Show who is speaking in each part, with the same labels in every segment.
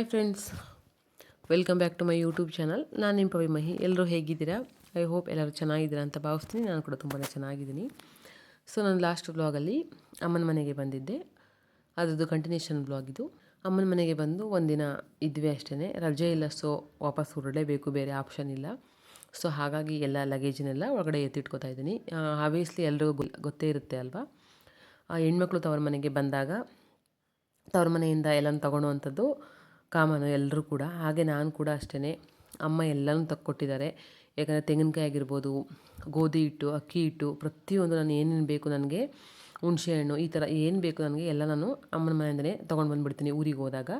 Speaker 1: Hi friends welcome back to my YouTube channel ನಾನು ನಿಮ್ಮ ಪವಿ ಮಹಿ. ಎಲ್ಲರೂ ಹೇಗಿದ್ದೀರಾ? ಐ ಹೋಪ್ ಎಲ್ಲರೂ ಚೆನ್ನಾಗಿದ್ದೀರಾ ಅಂತ ಭಾವಿಸ್ತೀನಿ. ನಾನು ಕೂಡ ತುಂಬಾ ಚೆನ್ನಾಗಿದ್ದೀನಿ. ಸೊ ನಾನು ಲಾಸ್ಟ್ ಬ್ಲಾಗಲ್ಲಿ ಅಮ್ಮನ ಮನೆಗೆ ಬಂದಿದ್ದೆ. ಅದರದ್ದು ಕಂಟಿನ್ಯೂಷನ್ ಬ್ಲಾಗ್ ಇದು. ಅಮ್ಮನ ಮನೆಗೆ ಬಂದು ಒಂದಿನ ಇದ್ವಿ ಅಷ್ಟೇ ರಜೆ ಇಲ್ಲ ಸೊ ವಾಪಸ್ ಹೊರಡಲೇಬೇಕು. ಬೇರೆ ಆಪ್ಷನ್ ಇಲ್ಲ. ಸೊ ಹಾಗಾಗಿ ಎಲ್ಲ ಲಗೇಜನ್ನೆಲ್ಲ ಒಳಗಡೆ ಎತ್ತಿಟ್ಕೋತಾ ಇದ್ದೀನಿ. ಆಬ್ವಿಯಸ್ಲಿ ಎಲ್ರಿಗೂ ಗೊತ್ತೇ ಇರುತ್ತೆ ಅಲ್ವಾ? ಆ, ಹೆಣ್ಮಕ್ಳು ತವರ ಮನೆಗೆ ಬಂದಾಗ ತವ್ರ ಮನೆಯಿಂದ ಎಲ್ಲನೂ ತಗೊಳ್ಳೋವಂಥದ್ದು ಕಾಮನು ಎಲ್ಲರೂ ಕೂಡ, ಹಾಗೆ ನಾನು ಕೂಡ ಅಷ್ಟೇ ಅಮ್ಮ ಎಲ್ಲನೂ ತಕ್ಕೊಟ್ಟಿದ್ದಾರೆ. ಯಾಕಂದರೆ ತೆಂಗಿನಕಾಯಿ ಆಗಿರ್ಬೋದು, ಗೋಧಿ ಹಿಟ್ಟು, ಅಕ್ಕಿ ಹಿಟ್ಟು, ಪ್ರತಿಯೊಂದು ನಾನು ಏನೇನು ಬೇಕು ನನಗೆ ಹುಣಸೆಹಣ್ಣು ಈ ಥರ ಏನು ಬೇಕು ನನಗೆ ಎಲ್ಲ ನಾನು ಅಮ್ಮನ ಮನೆಯಿಂದನೇ ತೊಗೊಂಡು ಬಂದುಬಿಡ್ತೀನಿ ಊರಿಗೆ ಹೋದಾಗ.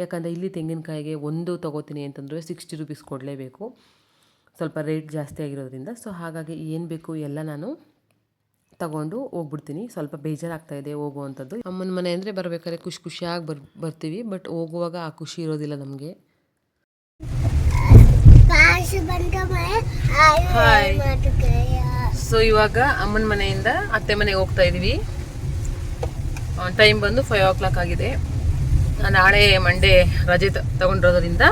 Speaker 1: ಯಾಕಂದರೆ ಇಲ್ಲಿ ತೆಂಗಿನಕಾಯಿಗೆ ಒಂದು ತೊಗೋತೀನಿ ಅಂತಂದರೆ ಸಿಕ್ಸ್ಟಿ ರುಪೀಸ್ ಕೊಡಲೇಬೇಕು. ಸ್ವಲ್ಪ ರೇಟ್ ಜಾಸ್ತಿ ಆಗಿರೋದ್ರಿಂದ. ಸೊ ಹಾಗಾಗಿ ಏನು ಬೇಕು ಎಲ್ಲ ನಾನು ತಗೊಂಡು ಹೋಗ್ಬಿಡ್ತೀನಿ. ಸ್ವಲ್ಪ ಬೇಜಾರಾಗ್ತಾ ಇದೆ ಹೋಗುವಂಥದ್ದು. ಅಮ್ಮನ ಮನೆ ಅಂದರೆ ಬರ್ಬೇಕಾದ್ರೆ ಖುಷಿ ಖುಷಿಯಾಗಿ ಬರ್ ಬರ್ತೀವಿ. ಬಟ್ ಹೋಗುವಾಗ ಆ ಖುಷಿ ಇರೋದಿಲ್ಲ ನಮಗೆ. ಸೊ ಇವಾಗ ಅಮ್ಮನ ಮನೆಯಿಂದ ಅತ್ತೆ ಮನೆಗೆ ಹೋಗ್ತಾ ಇದ್ದೀವಿ ಟೈಮ್ ಬಂದು ಫೈವ್ ಓ ಕ್ಲಾಕ್ ಆಗಿದೆ ನಾಳೆ ಮಂಡೇ ರಜೆ ತಗೊಂಡಿರೋದ್ರಿಂದ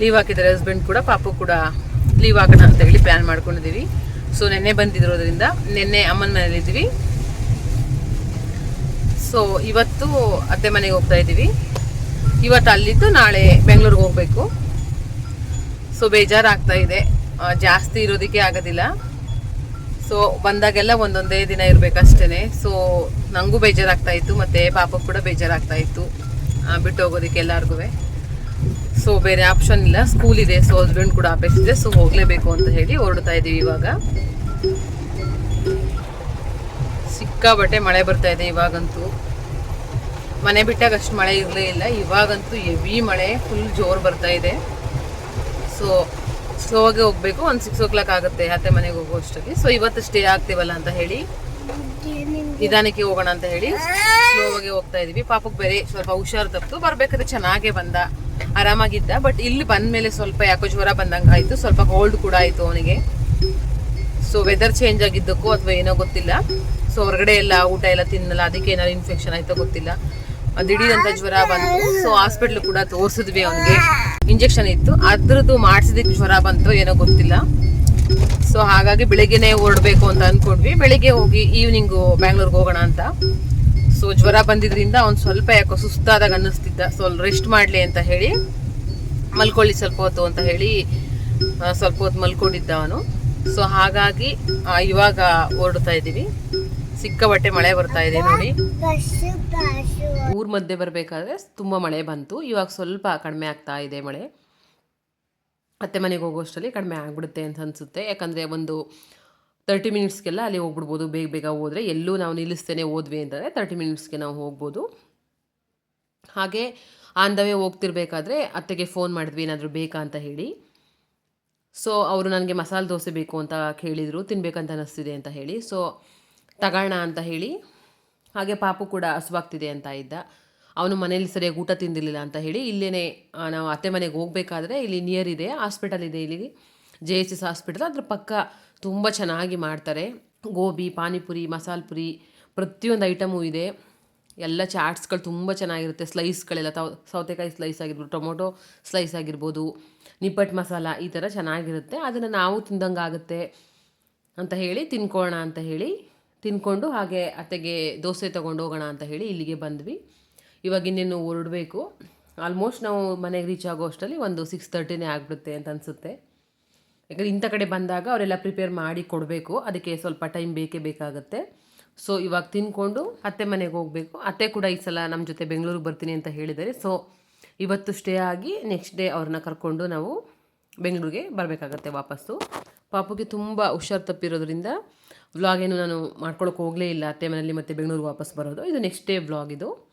Speaker 1: ಲೀವ್ ಹಾಕಿದ್ದಾರೆ. ಹಸ್ಬೆಂಡ್ ಕೂಡ ಪಾಪು ಕೂಡ ಲೀವ್ ಹಾಕೋಣ ಅಂತ ಹೇಳಿ ಪ್ಲ್ಯಾನ್ ಮಾಡ್ಕೊಂಡಿದ್ದೀವಿ. ಸೊ ನೆನ್ನೆ ಬಂದಿರೋದ್ರಿಂದ ನಿನ್ನೆ ಅಮ್ಮನ ಮನೇಲಿದ್ದೀವಿ. ಸೊ ಇವತ್ತು ಅತ್ತೆ ಮನೆಗೆ ಹೋಗ್ತಾ ಇದ್ದೀವಿ. ಇವತ್ತು ಅಲ್ಲಿದ್ದು ನಾಳೆ ಬೆಂಗಳೂರಿಗೆ ಹೋಗಬೇಕು. ಸೊ ಬೇಜಾರಾಗ್ತಾ ಇದೆ. ಜಾಸ್ತಿ ಇರೋದಕ್ಕೆ ಆಗೋದಿಲ್ಲ. ಸೊ ಬಂದಾಗೆಲ್ಲ ಒಂದೊಂದೇ ದಿನ ಇರಬೇಕಷ್ಟೇ ಸೊ ನನಗೂ ಬೇಜಾರಾಗ್ತಾ ಇತ್ತು, ಮತ್ತು ಪಾಪಕ್ಕೆ ಕೂಡ ಬೇಜಾರಾಗ್ತಾ ಇತ್ತು. ಬಿಟ್ಟು ಹೋಗೋದಕ್ಕೆ ಎಲ್ಲರಿಗೂ ಸೊ ಬೇರೆ ಆಪ್ಷನ್ ಇಲ್ಲ. ಸ್ಕೂಲ್ ಇದೆ ಸೊ ಹಸ್ಬೆಂಡ್ ಕೂಡ ಆಫೀಸ್ ಇದೆ ಸೊ ಹೋಗಲೇಬೇಕು ಅಂತ ಹೇಳಿ ಹೊರಡ್ತಾ ಇದ್ದೀವಿ ಇವಾಗ. ಸಿಕ್ಕಾಬಟ್ಟೆ ಮಳೆ ಬರ್ತಾ ಇದೆ ಇವಾಗಂತೂ. ಮನೆ ಬಿಟ್ಟಾಗ ಅಷ್ಟು ಮಳೆ ಇರಲೇ ಇಲ್ಲ. ಇವಾಗಂತೂ ಹೆವಿ ಮಳೆ ಫುಲ್ ಜೋರು ಬರ್ತಾ ಇದೆ. ಸೊ ಸ್ಲೋ ಆಗಿ ಹೋಗ್ಬೇಕು. ಒಂದು ಸಿಕ್ಸ್ ಓ ಕ್ಲಾಕ್ ಆಗುತ್ತೆ ಅತ್ತೆ ಮನೆಗೆ ಹೋಗೋ ಸೊ ಇವತ್ತು ಸ್ಟೇ ಆಗ್ತೀವಲ್ಲ ಅಂತ ಹೇಳಿ. ನಿಧಾನಕ್ಕೆ ಹೋಗೋಣ ಅಂತ ಹೇಳಿ. ಸ್ಲೋ ಆಗಿ ಹೋಗ್ತಾ ಇದೀವಿ. ಪಾಪಕ್ಕೆ ಬೇರೆ ಸ್ವಲ್ಪ ಹುಷಾರು ತಪ್ಪು ಬರ್ಬೇಕಾದ್ರೆ ಚೆನ್ನಾಗೇ ಬಂದ. ಆರಾಮಾಗಿದ್ದ ಬಟ್ ಇಲ್ಲಿ ಬಂದ ಮೇಲೆ ಸ್ವಲ್ಪ ಯಾಕೋ ಜ್ವರ ಬಂದಂಗೆ ಆಯಿತು ಸ್ವಲ್ಪ ಕೋಲ್ಡ್ ಕೂಡ ಆಯ್ತು ಅವನಿಗೆ. ಸೊ ವೆದರ್ ಚೇಂಜ್ ಆಗಿದ್ದಕ್ಕೂ ಅಥವಾ ಏನೋ ಗೊತ್ತಿಲ್ಲ. ಸೊ ಹೊರಗಡೆ ಎಲ್ಲ ಊಟ ಎಲ್ಲ ತಿನ್ನಲ್ಲ, ಅದಕ್ಕೆ ಏನಾದ್ರು ಇನ್ಫೆಕ್ಷನ್ ಆಯ್ತೋ ಗೊತ್ತಿಲ್ಲ. ದಿಢೀರಂತ ಜ್ವರ ಬಂತು. ಸೊ ಹಾಸ್ಪಿಟ್ಲ್ ಕೂಡ ತೋರಿಸಿದ್ವಿ ಅವನಿಗೆ. ಇಂಜೆಕ್ಷನ್ ಇತ್ತು. ಅದ್ರದ್ದು ಮಾಡಿಸಿದಕ್ಕೆ ಜ್ವರ ಬಂತು ಏನೋ ಗೊತ್ತಿಲ್ಲ. ಸೊ ಹಾಗಾಗಿ ಬೆಳಿಗ್ಗೆನೆ ಹೊರಡಬೇಕು ಅಂತ ಅಂದ್ಕೊಂಡ್ವಿ ಬೆಳಿಗ್ಗೆ ಹೋಗಿ ಈವ್ನಿಂಗು ಬ್ಯಾಂಗ್ಳೂರ್ಗೆ ಹೋಗೋಣ ಅಂತ. ಸೊ ಜ್ವರ ಬಂದಿದ್ರಿಂದ ಅವ್ನು ಸ್ವಲ್ಪ ಯಾಕೋ ಸುಸ್ತಾದಾಗ ಅನ್ನಿಸ್ತಿದ್ದ. ಸೊ ರೆಸ್ಟ್ ಮಾಡಲಿ ಅಂತ ಹೇಳಿ, ಮಲ್ಕೊಳ್ಳಿ ಸ್ವಲ್ಪ ಹೊತ್ತು ಅಂತ ಹೇಳಿ ಸ್ವಲ್ಪ ಹೊತ್ತು ಮಲ್ಕೊಂಡಿದ್ದ ಅವನು. ಸೊ ಹಾಗಾಗಿ ಇವಾಗ ಹೊರಡ್ತಾ ಇದ್ದೀವಿ. ಸಿಕ್ಕಾಬಟ್ಟೆ ಮಳೆ ಬರ್ತಾ ಇದೆ ನೋಡಿ. ಊರ್ ಮಧ್ಯೆ ಬರಬೇಕಾದ್ರೆ ತುಂಬ ಮಳೆ ಬಂತು. ಇವಾಗ ಸ್ವಲ್ಪ ಕಡಿಮೆ ಆಗ್ತಾ ಇದೆ ಮಳೆ. ಅತ್ತೆ ಮನೆಗೆ ಹೋಗೋಷ್ಟರಲ್ಲಿ ಕಡಿಮೆ ಆಗ್ಬಿಡುತ್ತೆ ಅಂತ ಅನಿಸುತ್ತೆ. ಯಾಕಂದರೆ ಒಂದು ತರ್ಟಿ ಮಿನಿಟ್ಸ್ಗೆಲ್ಲ ಅಲ್ಲಿ ಹೋಗ್ಬಿಡ್ಬೋದು. ಬೇಗ ಬೇಗ ಹೋದರೆ ಎಲ್ಲೂ ನಾವು ನಿಲ್ಲಿಸ್ತೇನೆ ಹೋದ್ವಿ ಅಂತಂದರೆ ತರ್ಟಿ ಮಿನಿಟ್ಸ್ಗೆ ನಾವು ಹೋಗ್ಬೋದು. ಹಾಗೆ ಆನ್ ದ ವೇ ಹೋಗ್ತಿರ್ಬೇಕಾದ್ರೆ ಅತ್ತೆಗೆ ಫೋನ್ ಮಾಡಿದ್ವಿ, ಏನಾದರೂ ಬೇಕಾ ಅಂತ ಹೇಳಿ. ಸೊ ಅವರು ನನಗೆ ಮಸಾಲೆ ದೋಸೆ ಬೇಕು ಅಂತ ಕೇಳಿದರು, ತಿನ್ಬೇಕಂತ ಅನ್ನಿಸ್ತಿದೆ ಅಂತ ಹೇಳಿ. ಸೊ ತಗೋಣ ಅಂತ ಹೇಳಿ. ಹಾಗೆ ಪಾಪು ಕೂಡ ಹಸುವಾಗ್ತಿದೆ ಅಂತ ಇದ್ದ. ಅವನು ಮನೇಲಿ ಸರಿಯಾಗಿ ಊಟ ತಿಂದಿರಲಿಲ್ಲ ಅಂತ ಹೇಳಿ ಇಲ್ಲೇ ನಾವು ಅತ್ತೆ ಮನೆಗೆ ಹೋಗಬೇಕಾದ್ರೆ ಇಲ್ಲಿ ನಿಯರ್ ಇದೆ ಹಾಸ್ಪಿಟಲ್ ಇದೆ ಇಲ್ಲಿ ಜೆ ಎಸ್ ಎಸ್ ಹಾಸ್ಪಿಟಲ್ ಅದ್ರ ಪಕ್ಕ ತುಂಬ ಚೆನ್ನಾಗಿ ಮಾಡ್ತಾರೆ. ಗೋಬಿ, ಪಾನಿಪುರಿ, ಮಸಾಲೆ ಪುರಿ ಪ್ರತಿಯೊಂದು ಐಟಮು ಇದೆ. ಎಲ್ಲ ಚಾಟ್ಸ್ಗಳು ತುಂಬ ಚೆನ್ನಾಗಿರುತ್ತೆ. ಸ್ಲೈಸ್ಗಳೆಲ್ಲ ತಾವ್, ಸೌತೆಕಾಯಿ ಸ್ಲೈಸ್ ಆಗಿರ್ಬೋದು, ಟೊಮೊಟೊ ಸ್ಲೈಸ್ ಆಗಿರ್ಬೋದು, ನಿಪ್ಪಟ್ಟು ಮಸಾಲ ಈ ಥರ ಚೆನ್ನಾಗಿರುತ್ತೆ. ಅದನ್ನು ನಾವು ತಿಂದಂಗೆ ಆಗುತ್ತೆ ಅಂತ ಹೇಳಿ ತಿನ್ಕೋಣ ಅಂತ ಹೇಳಿ ತಿನ್ಕೊಂಡು ಹಾಗೆ ಅತ್ತೆಗೆ ದೋಸೆ ತೊಗೊಂಡು ಹೋಗೋಣ ಅಂತ ಹೇಳಿ ಇಲ್ಲಿಗೆ ಬಂದ್ವಿ. ಇವಾಗ ಇನ್ನೇನು ಹೊರಡಬೇಕು. ಆಲ್ಮೋಸ್ಟ್ ನಾವು ಮನೆಗೆ ರೀಚ್ ಆಗೋ ಅಷ್ಟರಲ್ಲಿ ಒಂದು ಸಿಕ್ಸ್ ತರ್ಟಿನೇ ಆಗಿಬಿಡುತ್ತೆ ಅಂತ ಅನಿಸುತ್ತೆ. ಯಾಕಂದರೆ ಇಂಥ ಕಡೆ ಬಂದಾಗ ಅವರೆಲ್ಲ ಪ್ರಿಪೇರ್ ಮಾಡಿ ಕೊಡಬೇಕು. ಅದಕ್ಕೆ ಸ್ವಲ್ಪ ಟೈಮ್ ಬೇಕೇ ಬೇಕಾಗುತ್ತೆ. ಸೊ ಇವಾಗ ತಿನ್ಕೊಂಡು ಅತ್ತೆ ಮನೆಗೆ ಹೋಗಬೇಕು. ಅತ್ತೆ ಕೂಡ ಈ ಸಲ ನಮ್ಮ ಜೊತೆ ಬೆಂಗಳೂರಿಗೆ ಬರ್ತೀನಿ ಅಂತ ಹೇಳಿದ್ದಾರೆ. ಸೊ ಇವತ್ತು ಸ್ಟೇ ಆಗಿ ನೆಕ್ಸ್ಟ್ ಡೇ ಅವ್ರನ್ನ ಕರ್ಕೊಂಡು ನಾವು ಬೆಂಗಳೂರಿಗೆ ಬರಬೇಕಾಗತ್ತೆ ವಾಪಸ್ಸು. ಪಾಪುಗೆ ತುಂಬ ಹುಷಾರು ತಪ್ಪಿರೋದ್ರಿಂದ ವ್ಲಾಗೇನು ನಾನು ಮಾಡ್ಕೊಳಕ್ಕೆ ಹೋಗಲೇ ಇಲ್ಲ. ಅತ್ತೆ ಮನೆಯಲ್ಲಿ ಮತ್ತೆ ಬೆಂಗಳೂರಿಗೆ ವಾಪಸ್ ಬರೋದು. ಇದು ನೆಕ್ಸ್ಟ್ ಡೇ ವ್ಲಾಗ್ ಇದು.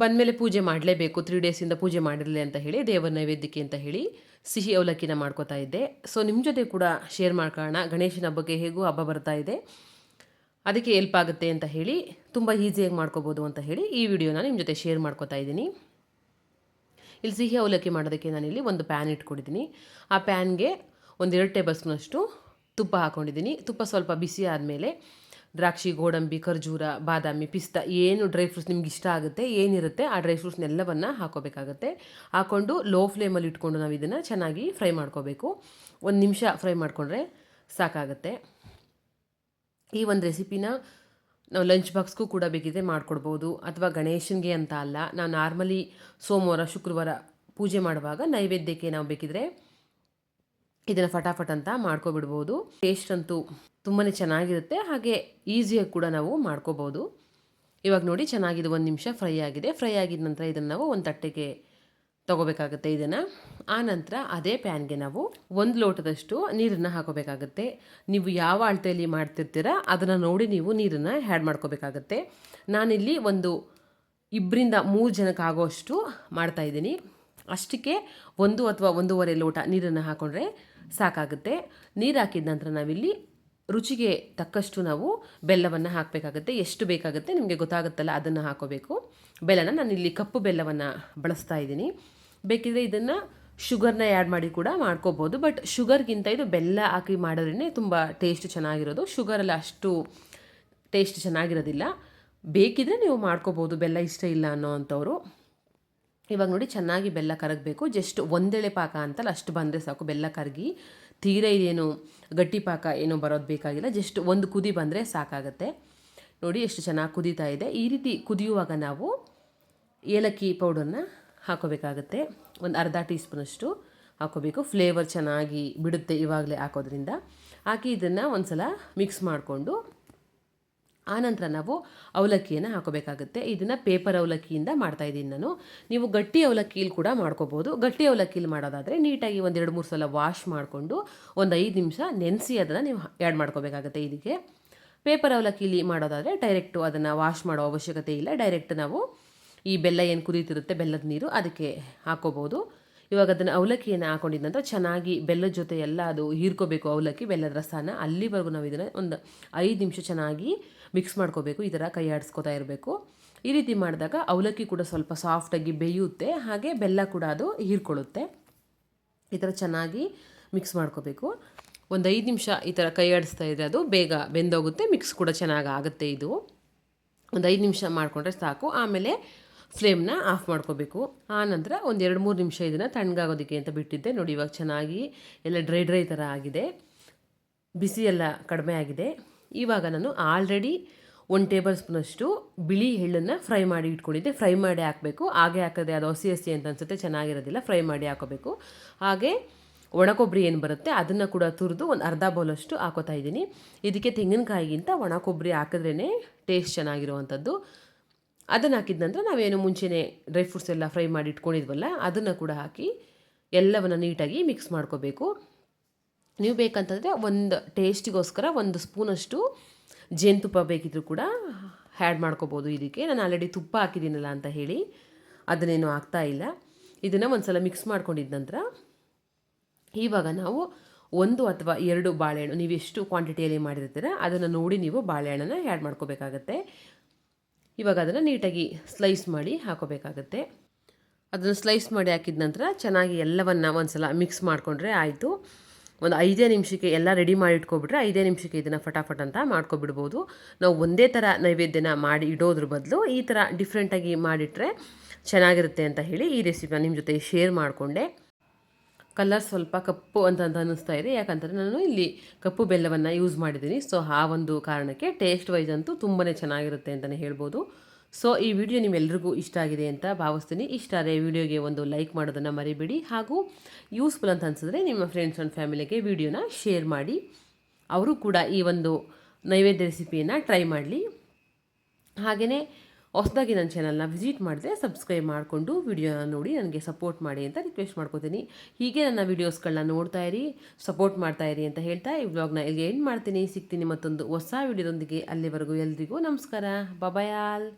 Speaker 1: ಬಂದಮೇಲೆ ಪೂಜೆ ಮಾಡಲೇಬೇಕು ತ್ರೀ ಡೇಸಿಂದ ಪೂಜೆ ಮಾಡಿರಲಿ ಅಂತ ಹೇಳಿ ದೇವರ ನೈವೇದ್ಯಕ್ಕೆ ಅಂತ ಹೇಳಿ ಸಿಹಿ ಅವಲಕ್ಕಿನ ಮಾಡ್ಕೋತಾ ಇದ್ದೆ. ಸೊ ನಿಮ್ಮ ಜೊತೆ ಕೂಡ ಶೇರ್ ಮಾಡ್ಕೊಳ್ಳೋಣ. ಗಣೇಶನ ಹಬ್ಬಕ್ಕೆ ಹೇಗೂ ಹಬ್ಬ ಬರ್ತಾ ಇದೆ. ಅದಕ್ಕೆ ಹೆಲ್ಪ್ ಆಗುತ್ತೆ ಅಂತ ಹೇಳಿ, ತುಂಬ ಈಸಿಯಾಗಿ ಮಾಡ್ಕೋಬೋದು ಅಂತ ಹೇಳಿ ಈ ವಿಡಿಯೋನ ನಿಮ್ಮ ಜೊತೆ ಶೇರ್ ಮಾಡ್ಕೋತಾ ಇದ್ದೀನಿ. ಇಲ್ಲಿ ಸಿಹಿ ಅವಲಕ್ಕಿ ಮಾಡೋದಕ್ಕೆ ನಾನಿಲ್ಲಿ ಒಂದು ಪ್ಯಾನ್ ಇಟ್ಕೊಂಡಿದ್ದೀನಿ. ಆ ಪ್ಯಾನ್ಗೆ ಒಂದೆರಡು ಟೇಬಲ್ ಸ್ಪೂನಷ್ಟು ತುಪ್ಪ ಹಾಕ್ಕೊಂಡಿದ್ದೀನಿ ತುಪ್ಪ ಸ್ವಲ್ಪ ಬಿಸಿ ಆದಮೇಲೆ ದ್ರಾಕ್ಷಿ, ಗೋಡಂಬಿ, ಖರ್ಜೂರ, ಬಾದಾಮಿ ಪಿಸ್ತಾ ಏನು ಡ್ರೈ ಫ್ರೂಟ್ಸ್ ನಿಮ್ಗೆ ಇಷ್ಟ ಆಗುತ್ತೆ, ಏನಿರುತ್ತೆ, ಆ ಡ್ರೈ ಫ್ರೂಟ್ಸ್ನೆಲ್ಲವನ್ನು ಹಾಕೋಬೇಕಾಗುತ್ತೆ. ಹಾಕ್ಕೊಂಡು ಲೋ ಫ್ಲೇಮಲ್ಲಿ ಇಟ್ಕೊಂಡು ನಾವು ಇದನ್ನು ಚೆನ್ನಾಗಿ ಫ್ರೈ ಮಾಡ್ಕೋಬೇಕು. ಒಂದು ನಿಮಿಷ ಫ್ರೈ ಮಾಡಿಕೊಂಡ್ರೆ ಸಾಕಾಗುತ್ತೆ. ಈ ಒಂದು ರೆಸಿಪಿನ ನಾವು ಲಂಚ್ ಬಾಕ್ಸ್ಗೂ ಕೂಡ ಬೇಕಿದ್ರೆ ಮಾಡಿಕೊಡ್ಬೋದು. ಅಥವಾ ಗಣೇಶನಿಗೆ ಅಂತ ಅಲ್ಲ, ನಾವು ನಾರ್ಮಲಿ ಸೋಮವಾರ, ಶುಕ್ರವಾರ ಪೂಜೆ ಮಾಡುವಾಗ ನೈವೇದ್ಯಕ್ಕೆ ನಾವು ಬೇಕಿದ್ರೆ ಇದನ್ನು ಫಟಾಫಟ್ ಅಂತ ಮಾಡ್ಕೊಬಿಡ್ಬೋದು. ಟೇಸ್ಟ್ ಅಂತೂ ತುಂಬಾ ಚೆನ್ನಾಗಿರುತ್ತೆ. ಹಾಗೆ ಈಸಿಯಾಗಿ ಕೂಡ ನಾವು ಮಾಡ್ಕೋಬೋದು. ಇವಾಗ ನೋಡಿ ಚೆನ್ನಾಗಿದೆ, ಒಂದು ನಿಮಿಷ ಫ್ರೈ ಆಗಿದೆ. ಫ್ರೈ ಆಗಿದ ನಂತರ ಇದನ್ನು ನಾವು ಒಂದು ತಟ್ಟೆಗೆ ತಗೋಬೇಕಾಗುತ್ತೆ ಇದನ್ನು. ಆ ನಂತರ ಅದೇ ಪ್ಯಾನ್ಗೆ ನಾವು ಒಂದು ಲೋಟದಷ್ಟು ನೀರನ್ನು ಹಾಕೋಬೇಕಾಗುತ್ತೆ. ನೀವು ಯಾವ ಅಳತೆಯಲ್ಲಿ ಮಾಡ್ತಿರ್ತೀರ ಅದನ್ನು ನೋಡಿ ನೀವು ನೀರನ್ನು ಹ್ಯಾಡ್ ಮಾಡ್ಕೋಬೇಕಾಗತ್ತೆ. ನಾನಿಲ್ಲಿ ಒಂದು ಇಬ್ಬರಿಂದ ಮೂರು ಜನಕ್ಕೆ ಆಗೋಷ್ಟು ಮಾಡ್ತಾಯಿದ್ದೀನಿ ಅಷ್ಟಕ್ಕೆ ಒಂದು ಅಥವಾ ಒಂದೂವರೆ ಲೋಟ ನೀರನ್ನು ಹಾಕೊಂಡ್ರೆ ಸಾಕಾಗುತ್ತೆ. ನೀರು ಹಾಕಿದ ನಂತರ ನಾವಿಲ್ಲಿ ರುಚಿಗೆ ತಕ್ಕಷ್ಟು ನಾವು ಬೆಲ್ಲವನ್ನು ಹಾಕಬೇಕಾಗುತ್ತೆ. ಎಷ್ಟು ಬೇಕಾಗುತ್ತೆ ನಿಮಗೆ ಗೊತ್ತಾಗುತ್ತಲ್ಲ ಅದನ್ನು ಹಾಕೋಬೇಕು. ಬೆಲ್ಲನ ನಾನು ಇಲ್ಲಿ ಕಪ್ಪು ಬೆಲ್ಲವನ್ನು ಬಳಸ್ತಾ ಇದ್ದೀನಿ. ಬೇಕಿದ್ರೆ ಇದನ್ನು ಶುಗರ್ನ ಆ್ಯಡ್ ಮಾಡಿ ಕೂಡ ಮಾಡ್ಕೋಬೋದು. ಬಟ್ ಶುಗರ್ಗಿಂತ ಇದು ಬೆಲ್ಲ ಹಾಕಿ ಮಾಡೋದ್ರೇ ತುಂಬ ಟೇಸ್ಟ್ ಚೆನ್ನಾಗಿರೋದು. ಶುಗರಲ್ಲಿ ಅಷ್ಟು ಟೇಸ್ಟ್ ಚೆನ್ನಾಗಿರೋದಿಲ್ಲ. ಬೇಕಿದ್ರೆ ನೀವು ಮಾಡ್ಕೋಬೋದು. ಬೆಲ್ಲ ಇಷ್ಟ ಇಲ್ಲ ಅನ್ನೋ ಅಂಥವ್ರು ಇವಾಗ ನೋಡಿ ಚೆನ್ನಾಗಿ ಬೆಲ್ಲ ಕರಗಬೇಕು. ಜಸ್ಟ್ ಒಂದೆಳೆ ಪಾಕ ಅಂತಲ್ಲ ಅಷ್ಟು ಬಂದರೆ ಸಾಕು. ಬೆಲ್ಲ ಕರಗಿ, ತೀರ ಇದೇನು ಗಟ್ಟಿ ಪಾಕ ಏನು ಬರೋದು ಬೇಕಾಗಿಲ್ಲ. ಜಸ್ಟ್ ಒಂದು ಕುದಿ ಬಂದರೆ ಸಾಕಾಗುತ್ತೆ. ನೋಡಿ ಎಷ್ಟು ಚೆನ್ನಾಗಿ ಕುದೀತಾ ಇದೆ. ಈ ರೀತಿ ಕುದಿಯುವಾಗ ನಾವು ಏಲಕ್ಕಿ ಪೌಡರ್ನ ಹಾಕೋಬೇಕಾಗತ್ತೆ. ಒಂದು ಅರ್ಧ ಟೀ ಸ್ಪೂನಷ್ಟು ಹಾಕೋಬೇಕು. ಫ್ಲೇವರ್ ಚೆನ್ನಾಗಿ ಬಿಡುತ್ತೆ ಇವಾಗಲೇ ಹಾಕೋದ್ರಿಂದ. ಹಾಕಿ ಇದನ್ನು ಒಂದು ಸಲ ಮಿಕ್ಸ್ ಮಾಡಿಕೊಂಡು ಆನಂತರ ನಾವು ಅವಲಕ್ಕಿಯನ್ನು ಹಾಕೋಬೇಕಾಗುತ್ತೆ. ಇದನ್ನು ಪೇಪರ್ ಅವಲಕ್ಕಿಯಿಂದ ಮಾಡ್ತಾಯಿದ್ದೀನಿ ನಾನು. ನೀವು ಗಟ್ಟಿ ಅವಲಕ್ಕಿಲಿ ಕೂಡ ಮಾಡ್ಕೋಬೋದು. ಗಟ್ಟಿ ಅವಲಕ್ಕಿಲಿ ಮಾಡೋದಾದರೆ ನೀಟಾಗಿ ಒಂದು ಎರಡು, ಮೂರು ಸಲ ವಾಶ್ ಮಾಡಿಕೊಂಡು ಒಂದು ಐದು ನಿಮಿಷ ನೆನೆಸಿ ಅದನ್ನು ನೀವು ಆ್ಯಡ್ ಮಾಡ್ಕೋಬೇಕಾಗುತ್ತೆ ಇದಕ್ಕೆ. ಪೇಪರ್ ಅವಲಕ್ಕಿಲಿ ಮಾಡೋದಾದರೆ ಡೈರೆಕ್ಟು ಅದನ್ನು ವಾಶ್ ಮಾಡೋ ಅವಶ್ಯಕತೆ ಇಲ್ಲ. ಡೈರೆಕ್ಟ್ ನಾವು ಈ ಬೆಲ್ಲ ಏನು ಕುದೀತಿರುತ್ತೆ, ಬೆಲ್ಲದ ನೀರು ಅದಕ್ಕೆ ಹಾಕೋಬೋದು. ಇವಾಗ ಅದನ್ನು ಅವಲಕ್ಕಿಯನ್ನು ಹಾಕೊಂಡಿದ ನಂತರ ಚೆನ್ನಾಗಿ ಬೆಲ್ಲದ ಜೊತೆ ಎಲ್ಲ ಅದು ಹೀರ್ಕೋಬೇಕು ಅವಲಕ್ಕಿ, ಬೆಲ್ಲದ ರಸಾನ. ಅಲ್ಲಿವರೆಗೂ ನಾವು ಇದನ್ನು ಒಂದು ಐದು ನಿಮಿಷ ಚೆನ್ನಾಗಿ ಮಿಕ್ಸ್ ಮಾಡ್ಕೋಬೇಕು, ಈ ಥರ ಕೈ ಆಡಿಸ್ಕೊತಾ ಇರಬೇಕು. ಈ ರೀತಿ ಮಾಡಿದಾಗ ಅವಲಕ್ಕಿ ಕೂಡ ಸ್ವಲ್ಪ ಸಾಫ್ಟಾಗಿ ಬೇಯುತ್ತೆ, ಹಾಗೆ ಬೆಲ್ಲ ಕೂಡ ಅದು ಹೀರ್ಕೊಳ್ಳುತ್ತೆ. ಈ ಥರ ಚೆನ್ನಾಗಿ ಮಿಕ್ಸ್ ಮಾಡ್ಕೋಬೇಕು. ಒಂದು ಐದು ನಿಮಿಷ ಈ ಥರ ಕೈ ಆಡಿಸ್ತಾ ಇದ್ದರೆ ಅದು ಬೇಗ ಬೆಂದೋಗುತ್ತೆ ಮಿಕ್ಸ್ ಕೂಡ ಚೆನ್ನಾಗಿ ಆಗುತ್ತೆ ಇದು. ಒಂದು ಐದು ನಿಮಿಷ ಮಾಡಿಕೊಂಡ್ರೆ ಸಾಕು. ಆಮೇಲೆ ಫ್ಲೇಮ್ನ ಆಫ್ ಮಾಡ್ಕೋಬೇಕು. ಆ ನಂತರ ಒಂದು ಎರಡು ಮೂರು ನಿಮಿಷ ಇದನ್ನು ತಣ್ಣಗಾಗೋದಕ್ಕೆ ಅಂತ ಬಿಟ್ಟಿದ್ದೆ. ನೋಡಿ, ಇವಾಗ ಚೆನ್ನಾಗಿ ಎಲ್ಲ ಡ್ರೈ ಡ್ರೈ ಥರ ಆಗಿದೆ. ಬಿಸಿ ಎಲ್ಲ ಕಡಿಮೆ ಆಗಿದೆ. ಇವಾಗ ನಾನು ಆಲ್ರೆಡಿ ಒಂದು ಟೇಬಲ್ ಸ್ಪೂನಷ್ಟು ಬಿಳಿ ಎಳ್ಳನ್ನು ಫ್ರೈ ಮಾಡಿ ಇಟ್ಕೊಂಡಿದ್ದೆ. ಫ್ರೈ ಮಾಡಿ ಹಾಕಬೇಕು. ಹಾಗೆ ಹಾಕಿದ್ರೆ ಅದು ಹಸಿ ಹಸಿ ಅಂತ ಅನಿಸುತ್ತೆ, ಚೆನ್ನಾಗಿರೋದಿಲ್ಲ. ಫ್ರೈ ಮಾಡಿ ಹಾಕೋಬೇಕು. ಹಾಗೆ ಒಣ ಕೊಬ್ಬರಿ ಏನು ಬರುತ್ತೆ, ಅದನ್ನು ಕೂಡ ತುರಿದು ಒಂದು ಅರ್ಧ ಬೌಲಷ್ಟು ಹಾಕೋತಾ ಇದ್ದೀನಿ. ಇದಕ್ಕೆ ತೆಂಗಿನಕಾಯಿಗಿಂತ ಒಣ ಕೊಬ್ಬರಿ ಹಾಕಿದ್ರೇ ಟೇಸ್ಟ್ ಚೆನ್ನಾಗಿರುವಂಥದ್ದು ಅದನ್ನು ಹಾಕಿದ ನಂತರ ನಾವೇನು ಮುಂಚೆನೇ ಡ್ರೈ ಫ್ರೂಟ್ಸ್ ಎಲ್ಲ ಫ್ರೈ ಮಾಡಿ ಇಟ್ಕೊಂಡಿದ್ವಲ್ಲ, ಅದನ್ನು ಕೂಡ ಹಾಕಿ ಎಲ್ಲವನ್ನು ನೀಟಾಗಿ ಮಿಕ್ಸ್ ಮಾಡ್ಕೋಬೇಕು. ನೀವು ಬೇಕಂತಂದರೆ ಒಂದು ಟೇಸ್ಟಿಗೋಸ್ಕರ ಒಂದು ಸ್ಪೂನಷ್ಟು ಜೇನುತುಪ್ಪ ಬೇಕಿದ್ರೂ ಕೂಡ ಹ್ಯಾಡ್ ಮಾಡ್ಕೋಬೋದು ಇದಕ್ಕೆ. ನಾನು ಆಲ್ರೆಡಿ ತುಪ್ಪ ಹಾಕಿದ್ದೀನಲ್ಲ ಅಂತ ಹೇಳಿ ಅದನ್ನೇನು ಆಗ್ತಾ ಇಲ್ಲ. ಇದನ್ನು ಒಂದು ಸಲ ಮಿಕ್ಸ್ ಮಾಡ್ಕೊಂಡಿದ್ದ ನಂತರ ಇವಾಗ ನಾವು ಒಂದು ಅಥವಾ ಎರಡು ಬಾಳೆಹಣ್ಣು, ನೀವು ಎಷ್ಟು ಕ್ವಾಂಟಿಟಿಯಲ್ಲಿ ಮಾಡಿರ್ತೀರ ಅದನ್ನು ನೋಡಿ ನೀವು ಬಾಳೆಹಣ್ಣನ್ನು ಆ್ಯಡ್ ಮಾಡ್ಕೋಬೇಕಾಗತ್ತೆ. ಇವಾಗ ಅದನ್ನು ನೀಟಾಗಿ ಸ್ಲೈಸ್ ಮಾಡಿ ಹಾಕೋಬೇಕಾಗತ್ತೆ. ಅದನ್ನು ಸ್ಲೈಸ್ ಮಾಡಿ ಹಾಕಿದ ನಂತರ ಚೆನ್ನಾಗಿ ಎಲ್ಲವನ್ನು ಒಂದು ಸಲ ಮಿಕ್ಸ್ ಮಾಡಿಕೊಂಡ್ರೆ ಆಯಿತು. ಒಂದು ಐದೇ ನಿಮಿಷಕ್ಕೆ ಎಲ್ಲ ರೆಡಿ ಮಾಡಿ ಇಟ್ಕೊಬಿಟ್ರೆ ಐದೇ ನಿಮಿಷಕ್ಕೆ ಇದನ್ನು ಫಟಾಫಟ್ ಅಂತ ಮಾಡ್ಕೊಬಿಡ್ಬೋದು. ನಾವು ಒಂದೇ ಥರ ನೈವೇದ್ಯನ ಮಾಡಿ ಇಡೋದ್ರ ಬದಲು ಈ ಥರ ಡಿಫ್ರೆಂಟಾಗಿ ಮಾಡಿಟ್ರೆ ಚೆನ್ನಾಗಿರುತ್ತೆ ಅಂತ ಹೇಳಿ ಈ ರೆಸಿಪಿನ ನಿಮ್ಮ ಜೊತೆ ಶೇರ್ ಮಾಡಿಕೊಂಡೆ. ಕಲರ್ ಸ್ವಲ್ಪ ಕಪ್ಪು ಅಂತ ಅನ್ನಿಸ್ತಾ ಇದೆ. ಯಾಕಂದರೆ ನಾನು ಇಲ್ಲಿ ಕಪ್ಪು ಬೆಲ್ಲವನ್ನು ಯೂಸ್ ಮಾಡಿದ್ದೀನಿ. ಸೊ ಆ ಒಂದು ಕಾರಣಕ್ಕೆ ಟೇಸ್ಟ್ ವೈಸ್ ಅಂತೂ ತುಂಬಾ ಚೆನ್ನಾಗಿರುತ್ತೆ ಅಂತಲೇ ಹೇಳ್ಬೋದು. ಸೊ ಈ ವಿಡಿಯೋ ನಿಮ್ಮೆಲ್ರಿಗೂ ಇಷ್ಟ ಆಗಿದೆ ಅಂತ ಭಾವಿಸ್ತೀನಿ. ಇಷ್ಟ ಆದರೆ ವಿಡಿಯೋಗೆ ಒಂದು ಲೈಕ್ ಮಾಡೋದನ್ನು ಮರಿಬೇಡಿ. ಹಾಗೂ ಯೂಸ್ಫುಲ್ ಅಂತ ಅನಿಸಿದ್ರೆ ನಿಮ್ಮ ಫ್ರೆಂಡ್ಸ್ ಆ್ಯಂಡ್ ಫ್ಯಾಮಿಲಿಗೆ ವಿಡಿಯೋನ ಶೇರ್ ಮಾಡಿ. ಅವರು ಕೂಡ ಈ ಒಂದು ನೈವೇದ್ಯ ರೆಸಿಪಿಯನ್ನು ಟ್ರೈ ಮಾಡಲಿ. ಹಾಗೆಯೇ ಹೊಸದಾಗಿ ನನ್ನ ಚಾನಲ್ನ ವಿಸಿಟ್ ಮಾಡಿದ್ರೆ ಸಬ್ಸ್ಕ್ರೈಬ್ ಮಾಡಿಕೊಂಡು ವಿಡಿಯೋನ ನೋಡಿ, ನನಗೆ ಸಪೋರ್ಟ್ ಮಾಡಿ ಅಂತ ರಿಕ್ವೆಸ್ಟ್ ಮಾಡ್ಕೋತೀನಿ. ಹೀಗೆ ನನ್ನ ವೀಡಿಯೋಸ್ಗಳನ್ನ ನೋಡ್ತಾ ಇರಿ ಸಪೋರ್ಟ್ ಮಾಡ್ತಾ ಇರಿ ಅಂತ ಹೇಳ್ತಾ ಈ ವ್ಲಾಗ್ನ ಇಲ್ಲಿ ಎಂಡ್ ಮಾಡ್ತೀನಿ. ಸಿಗ್ತೀನಿ ಮತ್ತೊಂದು ಹೊಸ ವಿಡಿಯೋದೊಂದಿಗೆ ಅಲ್ಲಿವರೆಗೂ ಎಲ್ರಿಗೂ ನಮಸ್ಕಾರ. ಬಬಯಾಲ್